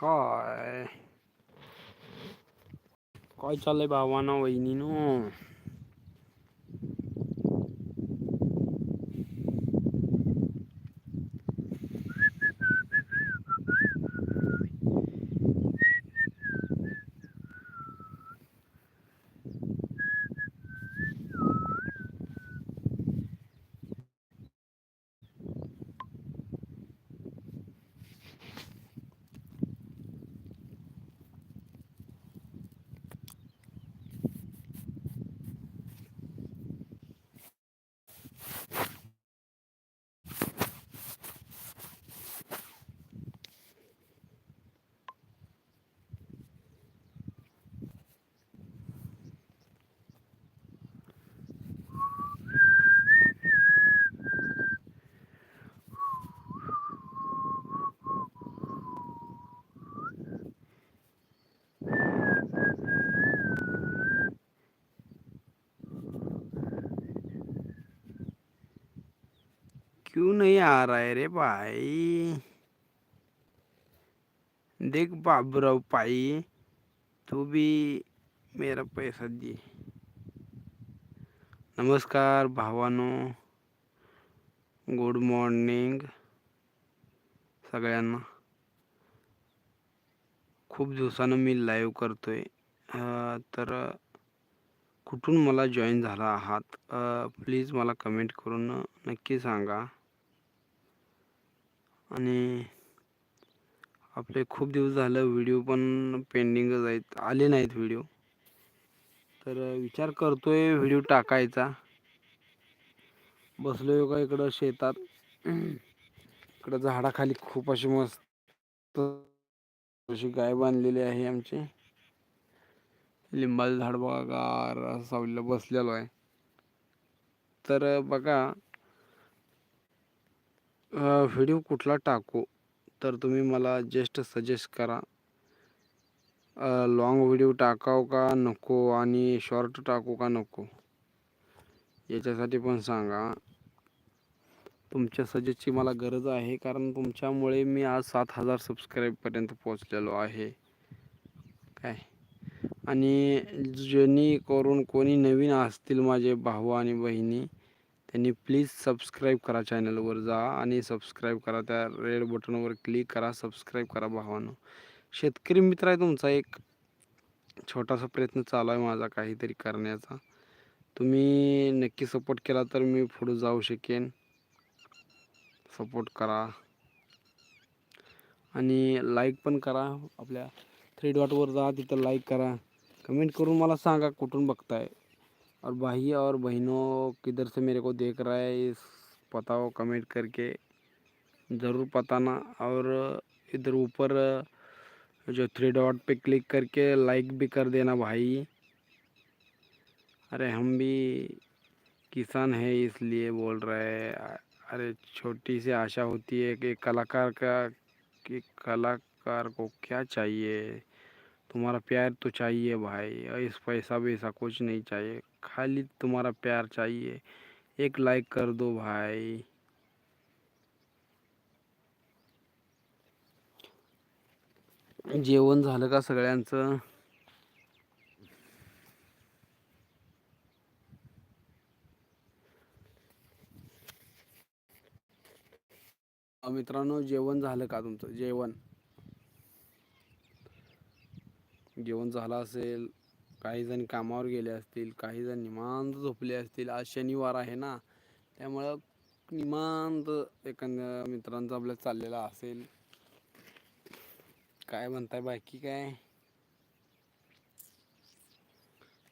हाय काय चाललंय भावाना वहिनीनो क्यों नहीं आ रहा है रे भाई? देख बाबूराव पाई तू भी मेरा पैसा दे। नमस्कार भावानो गुड मॉर्निंग सगळ्यांना. खूप दिवसानं मी लाईव्ह करतोय. अं, तर कुठून मला जॉईन झाला आहात? प्लीज़ मला कमेंट करून नक्की सांगा. आणि आपले खूप दिवस झालं व्हिडिओ पण पेंडिंगच आहेत. आले नाहीत व्हिडिओ. तर विचार करतोय व्हिडिओ टाकायचा. बसलोय का इकडं शेतात. इकडं झाडाखाली खूप अशी मस्त अशी गाय बांधलेली आहे आमची. लिंबाचं झाड बघा गार सावलीला बसलेलो आहे. तर बघा व्हिडिओ कुठला टाकू? तर तुम्ही मला जस्ट सजेस्ट करा. लॉंग व्हिडिओ टाकाव का नको आणि शॉर्ट टाकू का नको? याच्यासाठी पण सांगा. तुमच्या सजेस्टची मला गरज आहे कारण तुमच्यामुळे मी आज सात हजार सबस्क्राईबपर्यंत पोचलेलो आहे. काय? आणि जेणेकरून कोणी नवीन असतील माझे भाऊ आणि बहिणी त्यांनी प्लीज सबस्क्राईब करा चॅनलवर जा आणि सबस्क्राईब करा. त्या रेड बटनवर क्लिक करा सबस्क्राईब करा भावानं. शेतकरी मित्र आहे तुमचा एक छोटासा प्रयत्न चालू आहे माझा काहीतरी करण्याचा. तुम्ही नक्की सपोर्ट केला तर मी पुढे जाऊ शकेन. सपोर्ट करा. आणि लाईक पण करा. आपल्या थ्री डॉटवर जा तिथं लाईक करा. कमेंट करून मला सांगा कुठून बघताय. और भाई और बहनों किधर से मेरे को देख रहा है, इस बताओ कमेंट करके, ज़रूर बताना और इधर ऊपर जो थ्री डॉट पे क्लिक करके लाइक भी कर देना भाई। अरे हम भी किसान है इसलिए बोल रहे हैं। अरे छोटी सी आशा होती है कि कलाकार का, कि कलाकार को क्या चाहिए? तुम्हारा प्यार तो चाहिए भाई इस पैसा वैसा कुछ नहीं चाहिए। खाली तुम्हारा प्यार चाहिए। एक लाइक कर दो भाई। जेवण झालं का सगळ्यांचं? मित्रांनो जेवण झालं का तुमचं? जेवण. जेवण झालं असेल. काही जण कामावर गेले असतील काही जण निवांत झोपले असतील. आज शनिवार आहे ना त्यामुळं निवांत एखाद्या मित्रांचा आपल्या चाललेला असेल. काय म्हणताय बाकी काय?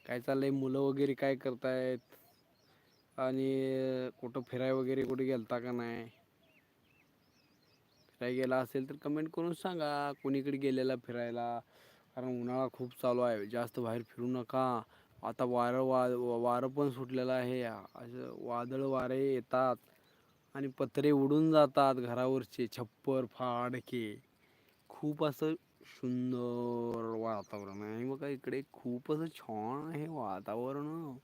काय चाललंय? मुलं वगैरे काय करतायत? आणि कुठं फिराय वगैरे कुठे गेलता का नाही? फिराय गेला असेल तर कमेंट करून सांगा. कोणीकडे गेलेला फिरायला? कारण उन्हाळा खूप चालू आहे. जास्त बाहेर फिरू नका. आता वारं वा वारं पण सुटलेलं आहे. असं वादळ वारे येतात आणि पत्रे उडून जातात घरावरचे. छप्पर फाडके. खूप असं सुंदर वातावरण आहे. मग इकडे खूप असं छान आहे वातावरण.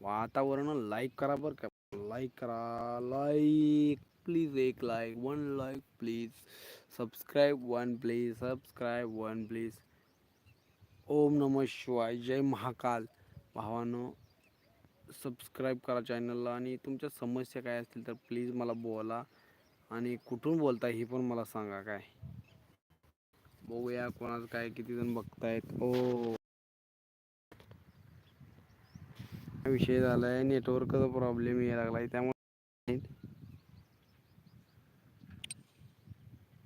वातावरण लाईक करा बरं का. लाईक करा. लाईक प्लीज एक like one like please subscribe one please subscribe one please ओम नम शिवाय. जय महाकाल. भावानो सबस्क्राईब करा चॅनलला आणि तुमच्या समस्या काय असतील तर प्लीज मला बोला आणि कुठून बोलताय हे पण मला सांगा काय. बघूया कोणाचं काय किती जण बघतायत. ओ. हा विषय झालाय नेटवर्कचा प्रॉब्लेम यायला लागलाय त्यामुळे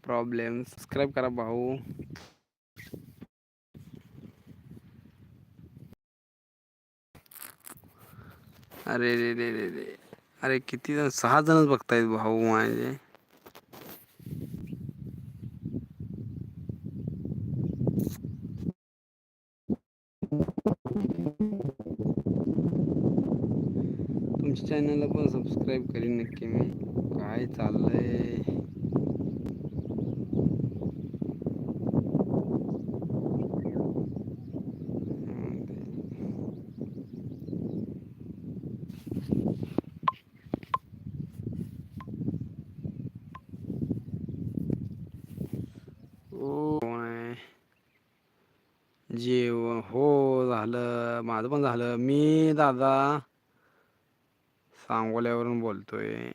प्रॉब्लेम सबस्क्राईब करा भाऊ. अरे रे रे रे रे. अरे किती जण सहा जणच बघतायत भाऊ माझे. तुमच्या चॅनलला पण सबस्क्राईब करीन नक्की मी. काय चाललंय हम्म, ते- ओ कोण आहे? जेवण हो झालं. माझं पण झालं. मी दादा सांगोल्यावरून बोलतोय.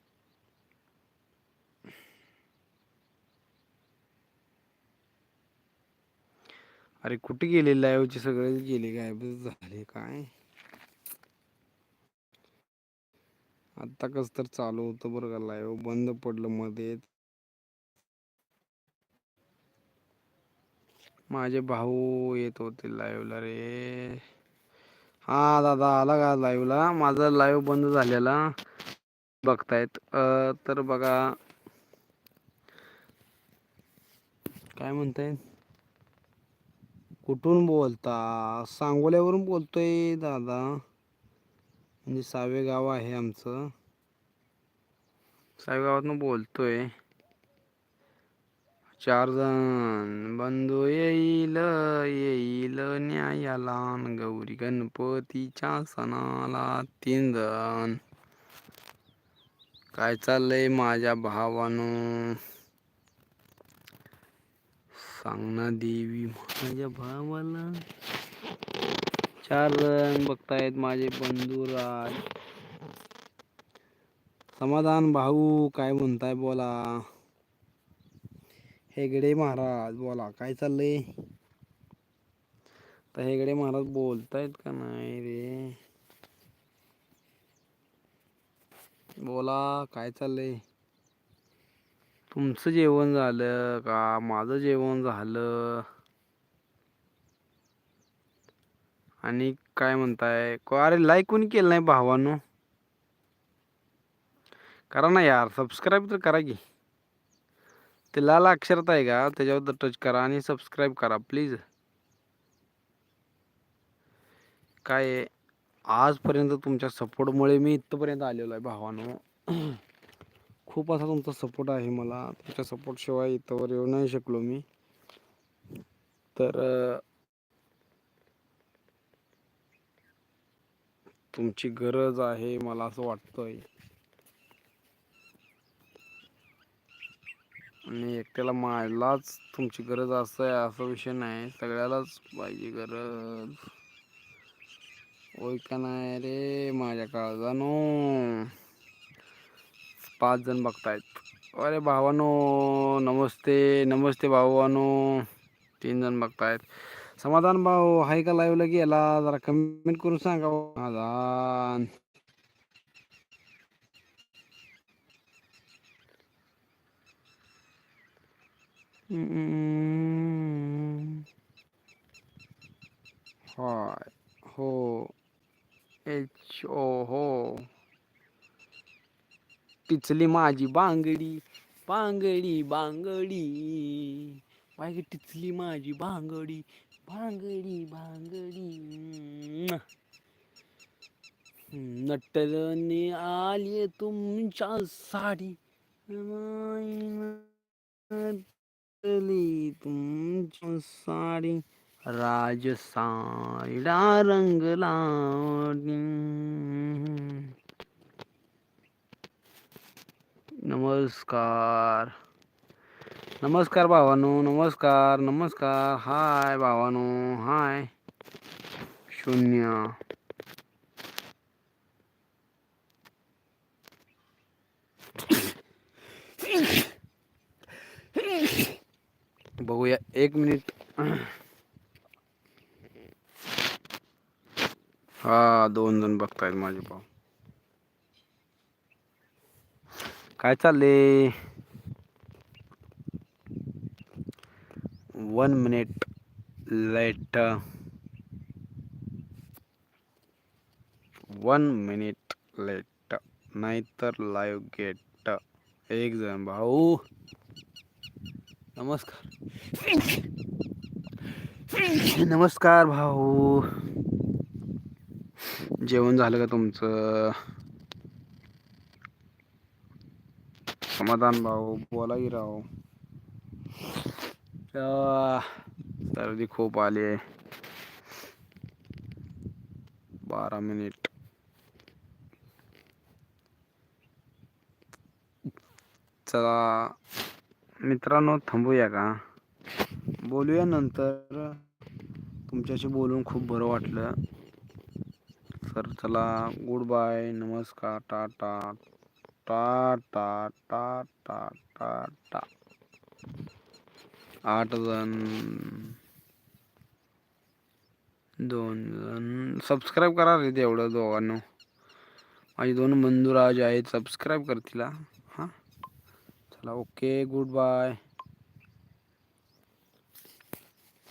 अरे कुठे गेले लाईव्हचे सगळेच गेले काय झाले काय? आता कस तर चालू होतं बरं का लाईव्ह. बंद पडलं मध्ये. माझे भाऊ येत होते लाईव्हला रे. हा दादा आला का लाईव्हला माझा लाईव्ह बंद झालेला. बघतायत. तर बघा. काय म्हणताय? कुठून बोलता? सांगोल्यावरून बोलतोय दादा. म्हणजे सावे गाव आहे आमचं. सावे गावातनं बोलतोय. चार जण बंधू येईल येईल न्यायाला. गौरी गणपतीच्या सणाला तीन जण काय चाललंय माझ्या भावानं? सांग ना देवी माझ्या भावाला. चार जण बघतायत माझे बंधू राज. समाधान भाऊ काय म्हणताय बोला. हेगडे महाराज बोला काय चाललंय? तर हेगडे महाराज बोलतायत का नाही रे? बोला काय चाललंय? तुमचं जेवण झालं का? माझं जेवण झालं. आणि काय म्हणताय? को- अरे लाईक कोणी केलं नाही भावानो? करा ना यार सबस्क्राईब तर करा की. ते लाल अक्षरात आहे का? त्याच्यावर टच करा आणि सबस्क्राईब करा प्लीज काय आजपर्यंत तुमच्या सपोर्टमुळे मी इथपर्यंत आलेलो आहे भावानो. खूप असा तुमचा सपोर्ट आहे मला. तुमच्या सपोर्टशिवाय इथंवर येऊ नाही शकलो मी. तर तुमची गरज आहे मला असं वाटतंय. आणि एकट्याला मायलाच तुमची गरज असं आहे असा विषय नाही. सगळ्यालाच पाहिजे गरज. होय का नाही रे माझ्या काळजानो? पाच जण बघतायत. अरे भावानो नमस्ते नमस्ते भावानो. तीन जण बघतायत. समाधान भाऊ हाय का लाईव्हला गेला? जरा कमेंट करून सांगा. समाधान. हम्म. हो एच हो टिचली माझी बांगडी बांगडी बांगडी बाय टिचली माझी बांगडी बांगडी बांगडी नटरने आली तुमच्या साडी नटली तुमच्या साडी राजसाडा रंगला नमस्कार। नमस्कार भावानो नमस्कार नमस्कार। हाय भावानो हाय। शून्य। बघूया एक मिनिट। हा, दोन जण बघतायत माझे भाऊ. काय चालले one minute late one minute late नाहीतर लाईव्ह गेट एक जण भाऊ. नमस्कार. नमस्कार भाऊ. जेवण झालं का तुमचं? समाधान भाऊ बोला की राव सर्दी खूप आली. आहे बारा मिनिट. चला. मित्रांनो थांबूया का? बोलूया नंतर. तुमच्याशी बोलून खूप बरं वाटलं. सर चला गुड बाय नमस्कार टाटा टाटा टाटा टाटा आठ जण दोन जण. सबस्क्राईब करा रे तेवढं दोघांना. माझे दोन बंधू राज आहेत सबस्क्राईब करतील हा. हां चला ओके गुड बाय